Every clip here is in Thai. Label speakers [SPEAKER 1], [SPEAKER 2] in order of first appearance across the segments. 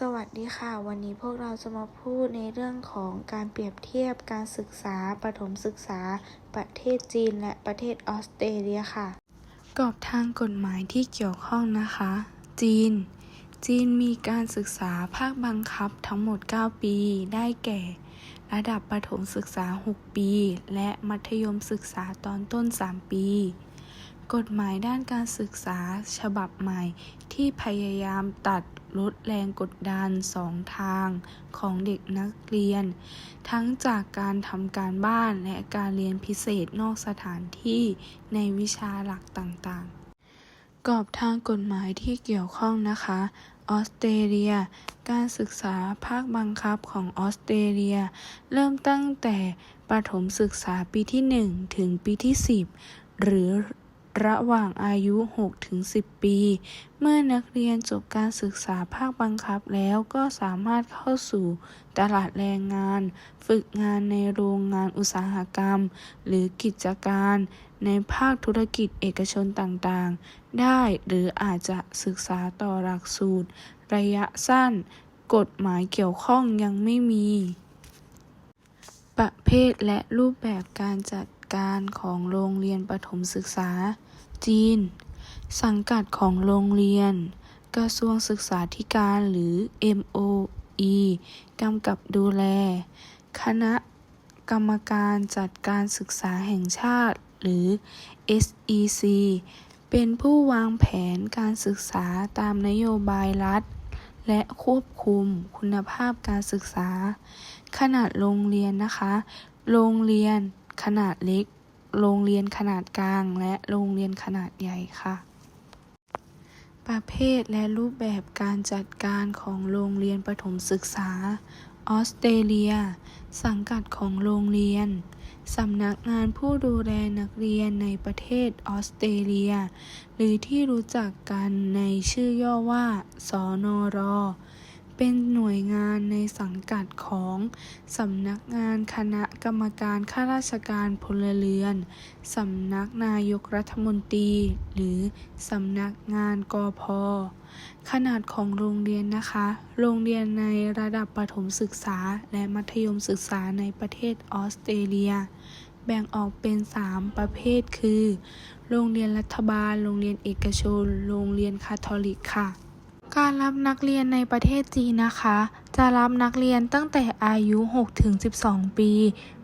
[SPEAKER 1] สวัสดีค่ะ วันนี้พวกเราจะมาพูดในเรื่องของการเปรียบเทียบการศึกษาประถมศึกษา ประเทศจีนและประเทศออสเตรเลียค่ะ กรอบทางกฎหมายที่เกี่ยวข้องนะคะ จีน จีนมีการศึกษาภาคบังคับทั้งหมด 9 ปี ได้แก่ ระดับประถมศึกษา 6 ปี และมัธยมศึกษาตอนต้น 3 ปีกฎหมายด้านการศึกษาฉบับใหม่ที่พยายามตัด ลดแรงกดดันสองทางของเด็กนักเรียน ทั้งจากการทำการบ้านและการเรียนพิเศษนอกสถานที่ในวิชาหลักต่างๆ กรอบทางกฎหมายที่เกี่ยวข้องนะคะออสเตรเลีย การศึกษาภาคบังคับของออสเตรเลีย เริ่มตั้งแต่ประถมศึกษาปีที่ 1 ถึงปีที่ 10 หรือ ระหว่างอายุ 6-10 ปี เมื่อนักเรียนจบการศึกษาภาคบังคับแล้วก็สามารถเข้าสู่ตลาดแรงงาน ฝึกงานในโรงงานอุตสาหกรรม หรือกิจการ ในภาคธุรกิจเอกชนต่างๆ ได้หรืออาจจะศึกษาต่อหลักสูตร ระยะสั้น กฎหมายเกี่ยวข้องยังไม่มี ประเภทและรูปแบบการจัดการของโรงเรียนประถมศึกษา จีน สังกัดของโรงเรียน กระทรวงศึกษาธิการหรือ MOE กำกับดูแล คณะกรรมการจัดการศึกษาแห่งชาติหรือ SEC เป็นผู้วางแผนการศึกษาตามนโยบายรัฐ และควบคุมคุณภาพการศึกษา ขนาดโรงเรียนนะคะ โรงเรียนขนาดเล็ก โรงเรียนขนาดกลางและโรงเรียนขนาดใหญ่ค่ะ ประเภทและรูปแบบการจัดการของโรงเรียนประถมศึกษา ออสเตรเลีย สังกัดของโรงเรียน สำนักงานผู้ดูแลนักเรียนในประเทศออสเตรเลีย หรือที่รู้จักกันในชื่อย่อว่า สนร เป็นหน่วยงานในสังกัดของสำนักงานคณะกรรมการข้าราชการพลเรือนสำนักนายกรัฐมนตรี หรือสำนักงานกพขนาดของโรงเรียนนะคะ โรงเรียนในระดับประถมศึกษาและมัธยมศึกษาในประเทศออสเตรเลีย แบ่งออกเป็น 3 ประเภทคือ โรงเรียนรัฐบาล โรงเรียนเอกชน โรงเรียนคาทอลิกค่ะ การรับนักเรียนในประเทศจีนนะคะ จะรับนักเรียนตั้งแต่อายุ 6-12 ปี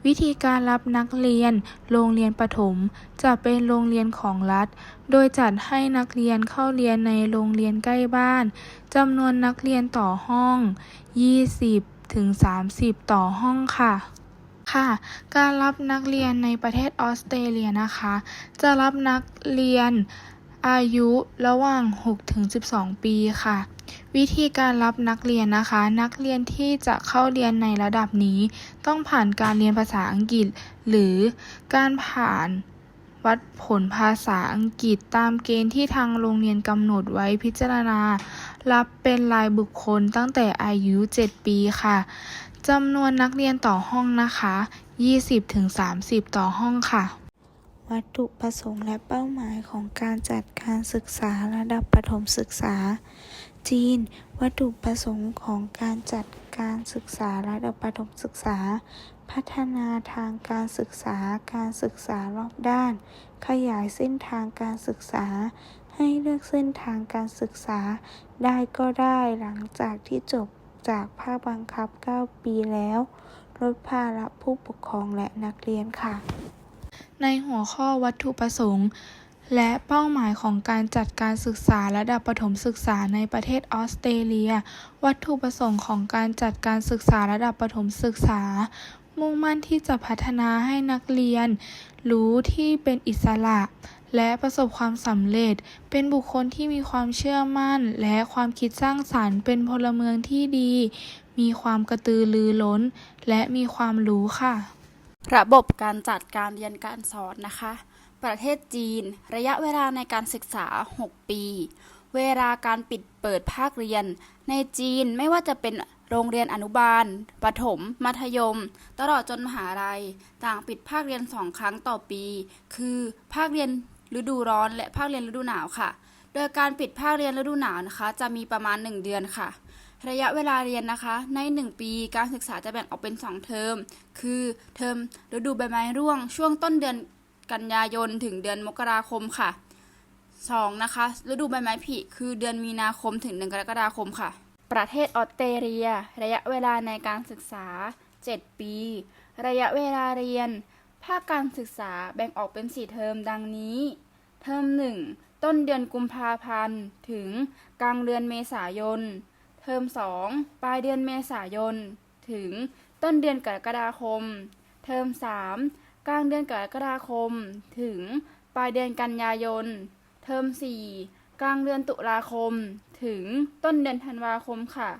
[SPEAKER 1] วิธีการรับนักเรียน โรงเรียนประถม จะเป็นโรงเรียนของรัฐ โดยจัดให้นักเรียนเข้าเรียนในโรงเรียนใกล้บ้านจำนวนนักเรียนต่อห้อง 20-30 ต่อห้องค่ะค่ะการรับนักเรียนในประเทศออสเตรเลียนะคะ จะรับนักเรียน อายุระหว่าง 6-12 ปีค่ะ วิธีการรับนักเรียนนะคะ นักเรียนที่จะเข้าเรียนในระดับนี้ ต้องผ่านการเรียนภาษาอังกฤษ หรือการผ่านวัดผลภาษาอังกฤษตามเกณฑ์ที่ทางโรงเรียนกำหนดไว้พิจารณา รับเป็นรายบุคคลตั้งแต่อายุ 7 ปีค่ะจำนวนนักเรียนต่อห้องนะคะ 20-30 ต่อห้องค่ะ วัตถุประสงค์และเป้าหมายของการจัดการศึกษาระดับประถมศึกษา จีน วัตถุประสงค์ของการจัดการศึกษาระดับประถมศึกษา พัฒนาทางการศึกษาการศึกษารอบด้าน ขยายเส้นทางการศึกษา ให้เลือกเส้นทางการศึกษา ได้ก็ได้หลังจากที่จบจากภาคบังคับ 9 ปีแล้วลดภาระผู้ปกครองและนักเรียนค่ะ ในหัวข้อวัตถุประสงค์ และเป้าหมายของการจัดการศึกษาระดับประถมศึกษาในประเทศออสเตรเลีย วัตถุประสงค์ของการจัดการศึกษาระดับประถมศึกษา มุ่งมั่นที่จะพัฒนาให้นักเรียน รู้ที่เป็นอิสระ และประสบความสำเร็จ เป็นบุคคลที่มีความเชื่อมั่น และความคิดสร้างสรรค์ เป็นพลเมืองที่ดี มีความกระตือรือร้น และมีความรู้ค่ะ
[SPEAKER 2] ระบบการจัดการเรียนการสอนนะคะ ประเทศจีน ระยะเวลาในการศึกษา 6 ปี เวลาการปิดเปิดภาคเรียน ในจีนไม่ว่าจะเป็นโรงเรียนอนุบาล ประถม มัธยม ตลอดจนมหาลัย ต่างปิดภาคเรียน2ครั้งต่อปี คือภาคเรียนฤดูร้อนและภาคเรียนฤดูหนาวค่ะ โดยการปิดภาคเรียนฤดูหนาวนะคะ จะมีประมาณ 1 เดือนค่ะ ระยะเวลาเรียนนะคะ ใน 1 ปีการศึกษาจะแบ่งออกเป็น 2 เทอม คือเทอมฤดูใบไม้ร่วง ช่วงต้นเดือนกันยายนถึงเดือนมกราคมค่ะ 2. นะคะ ฤดูใบไม้ผลิคือเดือนมีนาคมถึงเดือนกรกฎาคมค่ะ ประเทศออสเตรเลีย ระยะเวลาในการศึกษา 7 ปี ระยะเวลาเรียน ภาคการศึกษาแบ่งออกเป็น 4 เทอมดังนี้ เทอม 1 ต้นเดือนกุมภาพันธ์ ถึงกลางเดือนเมษายน เทอม 2 ปลายเดือนเมษายน ถึงต้นเดือนกรกฎาคม เทอม 3 กลางเดือนกรกฎาคม ถึงปลายเดือนกันยายน เทอม 4 กลางเดือนตุลาคม ถึงต้นเดือนธันวาคมค่ะ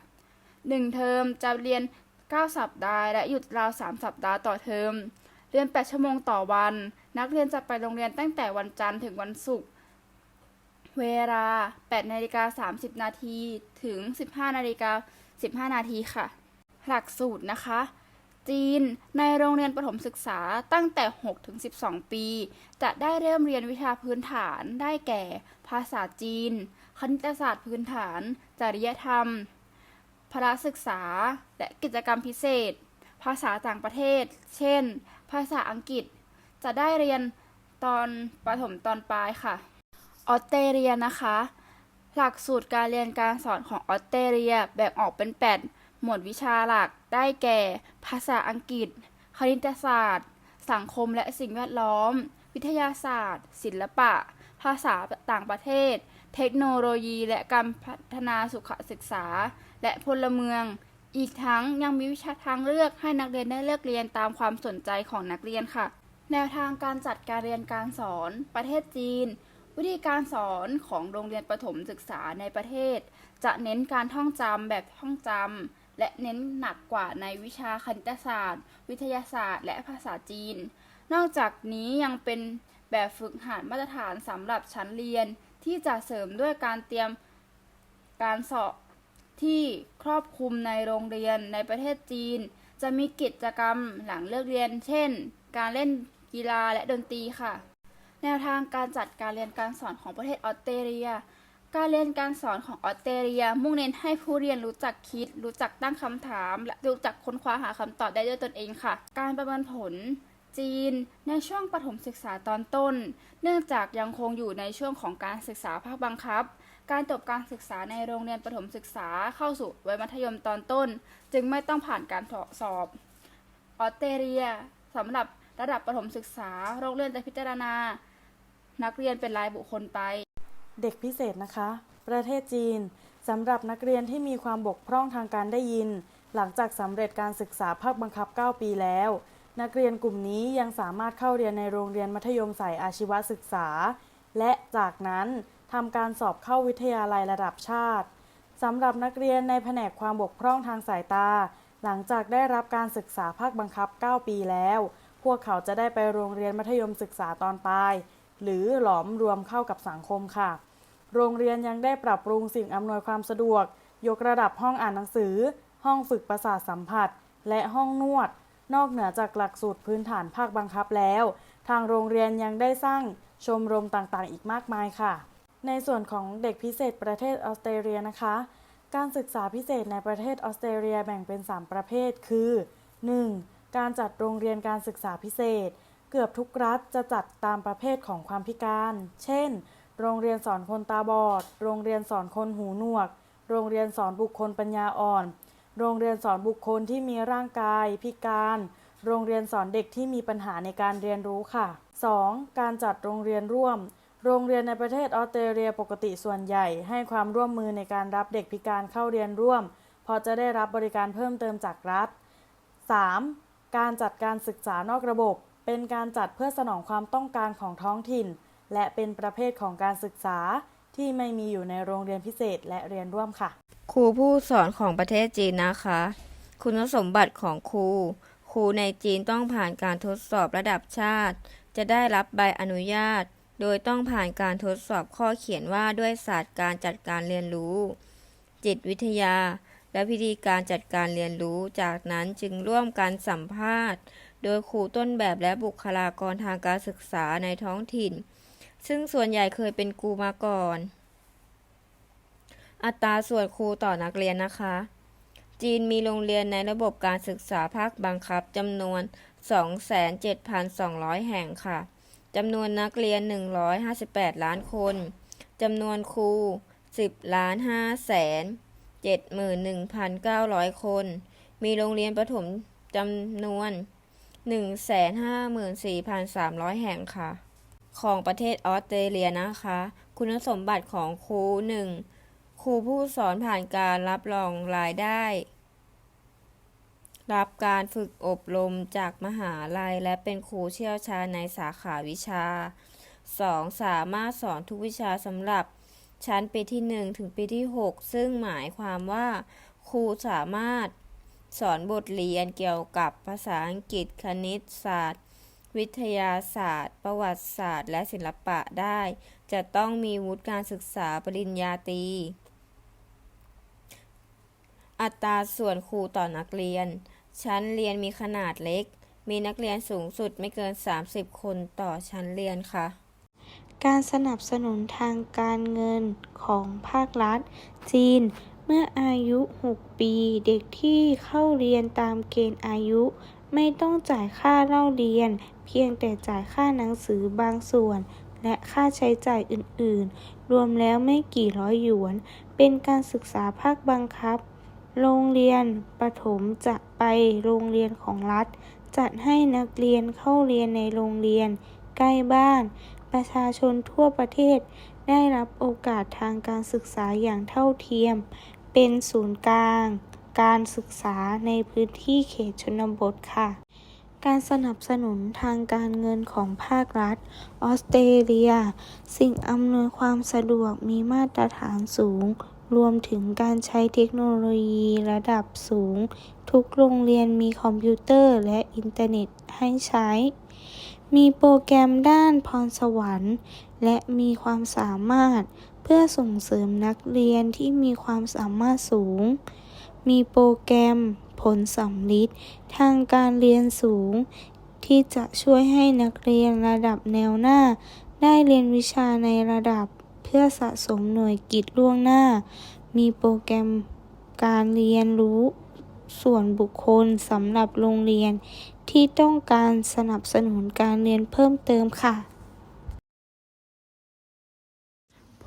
[SPEAKER 2] 1 เทอมจะเรียน 9 สัปดาห์ และหยุดราว 3 สัปดาห์ต่อเทอม เรียน 8 ชั่วโมงต่อวัน นักเรียนจะไปโรงเรียนตั้งแต่วันจันทร์ถึงวันศุกร์ เวลา8นาฬิกา30 นาทีถึง 15นาฬิกา15 นาทีค่ะ หลักสูตรนะคะ จีนในโรงเรียนประถมศึกษาตั้งแต่6ถึง12 ปี จะได้เริ่มเรียนวิชาพื้นฐานได้แก่ ภาษาจีน คณิตศาสตร์พื้นฐาน จริยธรรม พละศึกษา และกิจกรรมพิเศษ ภาษาต่างประเทศ เช่น ภาษาอังกฤษ จะได้เรียนตอนประถมตอนปลายค่ะ ออสเตรเลียนะคะ หลักสูตรการเรียนการสอนของออสเตรเลียแบ่งออกเป็น 8 หมวดวิชาหลักได้แก่ ภาษาอังกฤษ คณิตศาสตร์ สังคมและสิ่งแวดล้อม วิทยาศาสตร์ ศิลปะ ภาษาต่างประเทศ เทคโนโลยี และการพัฒนาสุขศึกษา และพลเมือง อีกทั้งยังมีวิชาทางเลือกให้นักเรียนได้เลือกเรียนตามความสนใจของนักเรียนค่ะ แนวทางการจัดการเรียนการสอน ประเทศจีน วิธีการสอนของโรงเรียนประถมศึกษาในประเทศ จะเน้นการท่องจำแบบท่องจำและเน้นหนักกว่าในวิชาคณิตศาสตร์ วิทยาศาสตร์ และภาษาจีน นอกจากนี้ยังเป็นแบบฝึกหัดมาตรฐานสำหรับชั้นเรียนที่จะเสริมด้วยการเตรียมการสอบที่ครอบคลุมในโรงเรียนในประเทศจีน จะมีกิจกรรมหลังเลิกเรียน เช่น การเล่นกีฬาและดนตรีค่ะ แนวทางการจัดการเรียนการสอนของประเทศออสเตรเลีย การเรียนการสอนของออสเตรเลีย มุ่งเน้นให้ผู้เรียนรู้จักคิด รู้จักตั้งคำถาม และรู้จักค้นคว้าหาคำตอบได้ด้วยตนเองค่ะ การประเมินผล จีน ในช่วงประถมศึกษาตอนต้น เนื่องจากยังคงอยู่ในช่วงของการศึกษาภาคบังคับ การจบการศึกษาในโรงเรียนประถมศึกษาเข้าสู่วัยมัธยมตอนต้น จึงไม่ต้องผ่านการสอบ ออสเตรเลียสำหรับระดับประถมศึกษา โรงเรียนจะพิจารณา นักเรียนเป็นรายบุคคลไป
[SPEAKER 3] เด็กพิเศษนะคะ ประเทศจีนสำหรับนักเรียนที่มีความบกพร่องทางการได้ยิน หลังจากสำเร็จการศึกษาภาคบังคับ 9 ปีแล้ว นักเรียนกลุ่มนี้ยังสามารถเข้าเรียนในโรงเรียนมัธยมสายอาชีวศึกษา และจากนั้นทำการสอบเข้าวิทยาลัยระดับชาติสำหรับนักเรียนในแผนกความบกพร่องทางสายตา หลังจากได้รับการศึกษาภาคบังคับ 9 ปีแล้ว พวกเขาจะได้ไปโรงเรียนมัธยมศึกษาตอนปลาย หรือหลอมรวมเข้ากับสังคมค่ะ โรงเรียนยังได้ปรับปรุงสิ่งอำนวยความสะดวก ยกระดับห้องอ่านหนังสือ ห้องฝึกประสาทสัมผัส และห้องนวด นอกเหนือจากหลักสูตรพื้นฐานภาคบังคับแล้ว ทางโรงเรียนยังได้สร้างชมรมต่างๆ อีกมากมายค่ะ ในส่วนของเด็กพิเศษประเทศออสเตรเลียนะคะ การศึกษาพิเศษในประเทศออสเตรเลียแบ่งเป็น 3 ประเภท คือ 1. การจัดโรงเรียนการศึกษาพิเศษ เกือบทุกรัฐจะจัดตามประเภทของความพิการ เช่น โรงเรียนสอนคนตาบอด โรงเรียนสอนคนหูหนวก โรงเรียนสอนบุคคลปัญญาอ่อน โรงเรียนสอนบุคคลที่มีร่างกาย พิการ โรงเรียนสอนเด็กที่มีปัญหาในการเรียนรู้ค่ะ 2. การจัดโรงเรียนร่วม โรงเรียนในประเทศออสเตรเลียปกติส่วนใหญ่ ให้ความร่วมมือในการรับเด็กพิการเข้าเรียนร่วมเพราะจะได้รับบริการเพิ่มเติมจากรัฐ 3. การจัดการศึกษานอกระบบ เป็นการจัดเพื่อสนองความต้องการของท้องถิ่น และเป็นประเภทของการศึกษาที่ไม่มีอยู่ในโรงเรียนพิเศษและเรียนร่วมค่ะ
[SPEAKER 4] ครูผู้สอนของประเทศจีนนะคะ คุณสมบัติของครู ครูในจีนต้องผ่านการทดสอบระดับชาติ จะได้รับใบอนุญาต โดยต้องผ่านการทดสอบข้อเขียนว่าด้วยศาสตร์การจัดการเรียนรู้ จิตวิทยา และวิธีการจัดการเรียนรู้ จากนั้นจึงร่วมกันสัมภาษณ์ โดยครูต้นแบบและบุคลากรทางการศึกษาในท้องถิ่น ซึ่งส่วนใหญ่เคยเป็นครูมาก่อน อัตราส่วนครูต่อนักเรียนนะคะ จีนมีโรงเรียนในระบบการศึกษาภาคบังคับจำนวน 27,200 แห่งค่ะจำนวนนักเรียน 158 ล้านคน จำนวนครู 10ล้าน5แสน71,900 คน มีโรงเรียนประถมจำนวน 154,300 แห่งค่ะ ของประเทศออสเตรเลียนะคะ คุณสมบัติของครู 1. ครูผู้สอนผ่านการรับรองรายได้ รับการฝึกอบรมจากมหาลัย และเป็นครูเชี่ยวชาญในสาขาวิชา 2. สามารถสอนทุกวิชาสำหรับชั้นปีที่ 1 ถึงปีที่ 6 ซึ่งหมายความว่า ครูสามารถ สอนบทเรียนเกี่ยวกับภาษาอังกฤษคณิตศาสตร์ วิทยาศาสตร์ ประวัติศาสตร์ และศิลปะได้ จะต้องมีวุฒิการศึกษาปริญญาตรีอัตราส่วนครูต่อนักเรียน ชั้นเรียนมีขนาดเล็ก มีนักเรียนสูงสุดไม่เกิน 30 คนต่อชั้นเรียนค่ะ
[SPEAKER 5] การสนับสนุนทางการเงินของภาครัฐ จีน มื่ออายุ 6 ปี เด็กที่เข้าเรียนตามเกณฑ์อายุ ไม่ต้องจ่ายค่าเล่าเรียน เพียงแต่จ่ายค่าหนังสือบางส่วน และค่าใช้จ่ายอื่น ๆ รวมแล้วไม่กี่ร้อยหยวน เป็นการศึกษาภาคบังคับ โรงเรียนประถมจะไปโรงเรียนของรัฐ จัดให้นักเรียนเข้าเรียนในโรงเรียน ใกล้บ้าน ประชาชนทั่วประเทศได้รับโอกาสทางการศึกษาอย่างเท่าเทียม เป็นศูนย์กลาง การศึกษาในพื้นที่เขตชนบทค่ะ การสนับสนุนทางการเงินของภาครัฐ ออสเตรเลีย สิ่งอำนวยความสะดวกมีมาตรฐานสูง รวมถึงการใช้เทคโนโลยีระดับสูง ทุกโรงเรียนมีคอมพิวเตอร์และอินเทอร์เน็ตให้ใช้ มีโปรแกรมด้านพรสวรรค์ และมีความสามารถ เพื่อส่งเสริมนักเรียนที่มีความสามารถสูง มีโปรแกรมผลสำลิดทางการเรียนสูง ที่จะช่วยให้นักเรียนระดับแนวหน้า ได้เรียนวิชาในระดับเพื่อสะสมหน่วยกิตล่วงหน้า มีโปรแกรมการเรียนรู้ส่วนบุคคลสำหรับโรงเรียนที่ต้องการสนับสนุนการเรียนเพิ่มเติมค่ะ